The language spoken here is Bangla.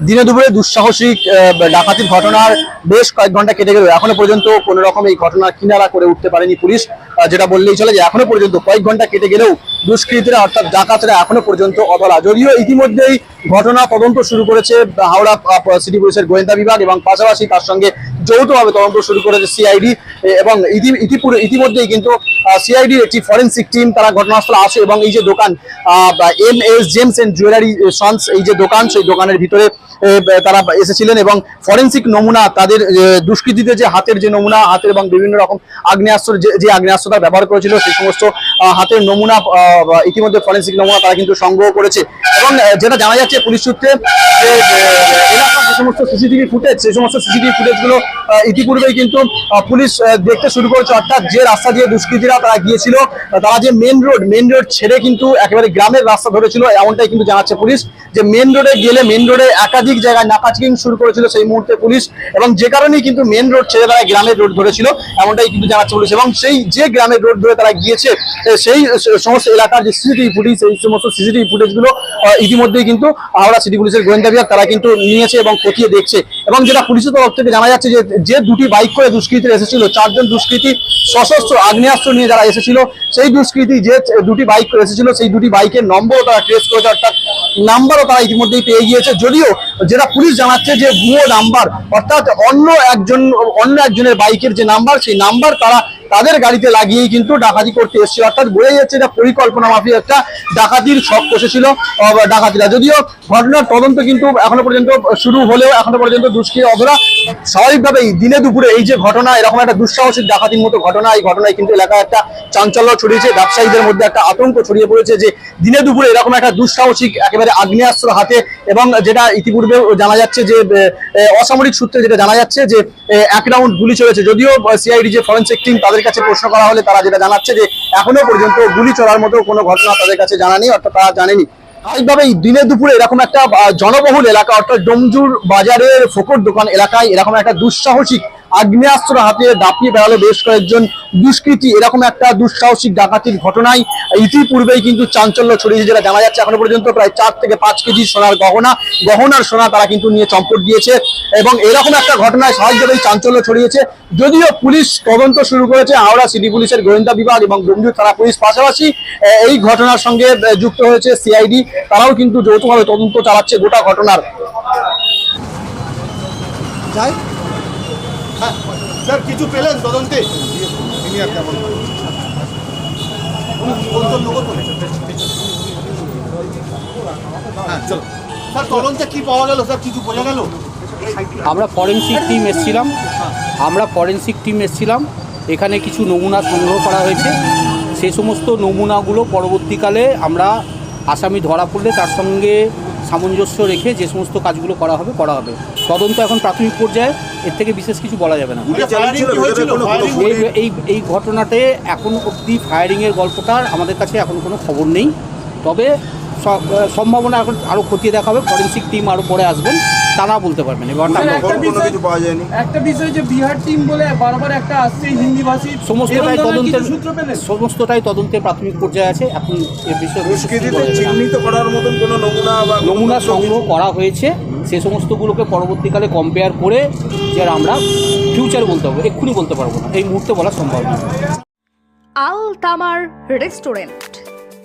দিনে দুপুরে দুঃসাহসিক ডাকাতির ঘটনার বেশ কয়েক ঘণ্টা কেটে গেল। এখনও পর্যন্ত কোন রকম এই ঘটনা কিনারা করে উঠতে পারেনি পুলিশ। যেটা বললেই চলে যে এখনও পর্যন্ত কয়েক ঘণ্টা কেটে গেলেও দুষ্কৃতীরা অর্থাৎ ডাকাতরা এখনও পর্যন্ত অবলা। যদিও ইতিমধ্যেই ঘটনা তদন্ত শুরু করেছে হাওড়া সিটি পুলিশের গোয়েন্দা বিভাগ এবং পাশাপাশি তার সঙ্গে যৌথভাবে তদন্ত শুরু করেছে সিআইডি এবং ইতি- ইতিপুরে, ইতিমধ্যেই কিন্তু সিআইডির একটি ফরেন্সিক টিম তারা ঘটনাস্থলে আসে এবং এই যে দোকান M S James and jewellery sons এই যে দোকান, সেই দোকানের ভিতরে তারা এসেছিলেন এবং ফরেন্সিক নমুনা, তাদের দুষ্কৃতীদের যে হাতের যে নমুনা, হাতের এবং বিভিন্ন রকম আগ্নেয়াস্ত্র, যে আগ্নেয়াস্ত্র তারা ব্যবহার করেছিল, সেই সমস্ত হাতের নমুনা ইতিমধ্যে ফরেন্সিক নমুনা তারা কিন্তু সংগ্রহ করেছে। এবং যেটা জানা যাচ্ছে পুলিশ সূত্রে, যে এলাকার যে সমস্ত সিসিটিভি ফুটেজ সেই সমস্ত সিসিটিভি ফুটেজগুলো ইতিপূর্বেই কিন্তু পুলিশ দেখতে শুরু করেছে, অর্থাৎ যে রাস্তা দিয়ে দুষ্কৃতীরা তারা গিয়েছিল তারা যে মেন রোড মেন রোড ছেড়ে কিন্তু একেবারে গ্রামের রাস্তা ধরেছিল, এমনটাই কিন্তু জানাচ্ছে পুলিশ। যে মেন রোডে গেলে মেন রোডে একাধিক জায়গায় নাকাচিকিং শুরু করেছিল সেই মুহূর্তে পুলিশ, এবং যে কারণেই কিন্তু মেন রোড ছেড়ে তারা গ্রামের রোড ধরেছিল, এমনটাই কিন্তু জানাচ্ছে পুলিশ। এবং সেই যে গ্রামের রোড ধরে তারা গিয়েছে সেই সমস্ত এলাকার যে সিসিটিভি ফুটেজ সেই সমস্ত সিসিটিভি ফুটেজগুলো ইতিমধ্যেই কিন্তু হাওড়া সিটি পুলিশের গোয়েন্দা বিভাগ তারা কিন্তু নিয়েছে এবং খতিয়ে দেখছে। এবং যেটা পুলিশের তরফ থেকে জানা যাচ্ছে যে যে দুটি বাইক করে দুষ্কৃতীরা এসেছিল, চারজন দুষ্কৃতী সশস্ত্র আগ্নেয়াস্ত্র নিয়ে যারা এসেছিল, সেই দুষ্কৃতী যে দুটি বাইক করে এসেছিল, সেই দুটি বাইকের নম্বরও তারা ট্রেস করেছে, অর্থাৎ নাম্বারও তারা ইতিমধ্যেই পেয়ে গিয়েছে। যদিও যেটা পুলিশ জানাচ্ছে যে ভুয়ো নাম্বার অর্থাৎ অন্য একজন, অন্য একজনের বাইকের যে নাম্বার সেই নাম্বার তারা তাদের গাড়িতে লাগিয়ে কিন্তু ডাকাতি করতে এসেছে অর্থাৎ বোঝা যাচ্ছে এটা পরিকল্পনা মাফিক একটা ডাকাতির শখ কষেছিল ডাকাতিরা। যদিও ঘটনার তদন্ত কিন্তু এখনও পর্যন্ত শুরু হলেও এখনও পর্যন্ত দুষ্কৃতী অধরা স্বাভাবিকভাবেই দিনে দুপুরে এই যে ঘটনা, এরকম একটা দুঃসাহসিক ডাকাতির মতো ঘটনা, এই ঘটনায় কিন্তু এলাকায় একটা চাঞ্চল্য ছড়িয়েছে, ব্যবসায়ীদের মধ্যে একটা আতঙ্ক ছড়িয়ে পড়েছে যে দিনে দুপুরে এরকম একটা দুঃসাহসিক একেবারে আগ্নেয়াস্ত্র হাতে এবং যেটা ইতিপূর্বে জানা যাচ্ছে যে অসামরিক সূত্রে যেটা জানা যাচ্ছে যে এক রাউন্ড গুলি চলেছে। যদিও সিআইডি যে ফরেন্সিক টিম তাদের কাছে প্রশ্ন করা হলে তারা যেটা জানাচ্ছে যে, এখনও পর্যন্ত গুলি চলার মতো কোনো ঘটনা তাদের কাছে জানা নেই, অর্থাৎ তারা জানেনি। স্বাভাবিকভাবে এই দিনে দুপুরে এরকম একটা জনবহুল এলাকা অর্থাৎ ডোমজুর বাজারের ফোকর দোকান এলাকায় এরকম একটা দুঃসাহসিক আগ্নেয়াস্ত্র হাতে দাপিয়ে বেড়ালো বেশ কয়েকজন দুষ্কৃতী। এরকম একটা দুঃসাহসিক ডাকাতির ঘটনায় ইতিপূর্বেই কিন্তু চাঞ্চল্য ছড়িয়েছে যেটা জানা যাচ্ছে এখনও পর্যন্ত প্রায় চার থেকে পাঁচ কেজি সোনার গহনা। গহনার সোনা তারা কিন্তু নিয়ে চম্পট দিয়েছে এবং এরকম একটা ঘটনায় স্বাভাবিকভাবেই চাঞ্চল্য ছড়িয়েছে। যদিও পুলিশ তদন্ত শুরু করেছে হাওড়া সিটি পুলিশের গোয়েন্দা বিভাগ এবং ডোমজুর থানা পুলিশ পাশাপাশি। এই ঘটনার সঙ্গে যুক্ত হয়েছে সিআইডি। তারাও কিন্তু যৌথভাবে তদন্ত চালাচ্ছে গোটা ঘটনার। যাই। হ্যাঁ, স্যার কিছু পেলেন তদন্তে? সিনিয়র কেমন? হ্যাঁ স্যার তদন্তে কি পাওয়া গেল? স্যার কিছু বোঝা গেল? আমরা ফরেন্সিক টিম এসেছিলাম। আমরা ফরেন্সিক টিম এসেছিলাম। এখানে কিছু নমুনা সংগ্রহ করা হয়েছে। সেই সমস্ত নমুনাগুলো পরবর্তীকালে আমরা আসামি ধরা পড়লে তার সঙ্গে সামঞ্জস্য রেখে যে সমস্ত কাজগুলো করা হবে করা হবে। তদন্ত এখন প্রাথমিক পর্যায়ে এর থেকে বিশেষ কিছু বলা যাবে না। এই এই এই ঘটনাতে এখন অবধি ফায়ারিংয়ের গল্পটার আমাদের কাছে এখন কোনো খবর নেই। তবে সম্ভাবনা এখন আরও খতিয়ে দেখা হবে। ফরেন্সিক টিম আরও পরে আসবেন তারা বলতে পারবেন। এবার একটা বিষয়- কিছু একটা বিষয় যে বিহার টিম বলে বারবার একটা আসছে হিন্দি ভাষী সমস্তটাই তদন্তের সমস্তটাই তদন্তের প্রাথমিক পর্যায়ে আছে। এখন এ বিষয়ে। চিহ্নিত করার মতন কোনো নমুনা বা নমুনা সংগ্রহ করা হয়েছে। সে সমস্তগুলোকে পরবর্তীকালে কম্পেয়ার করে যে আমরা ফিউচার বলতে পারব এক্ষুনি বলতে পারব না। এই মুহূর্তে বলা সম্ভব না আল তামার রেস্টুরেন্ট।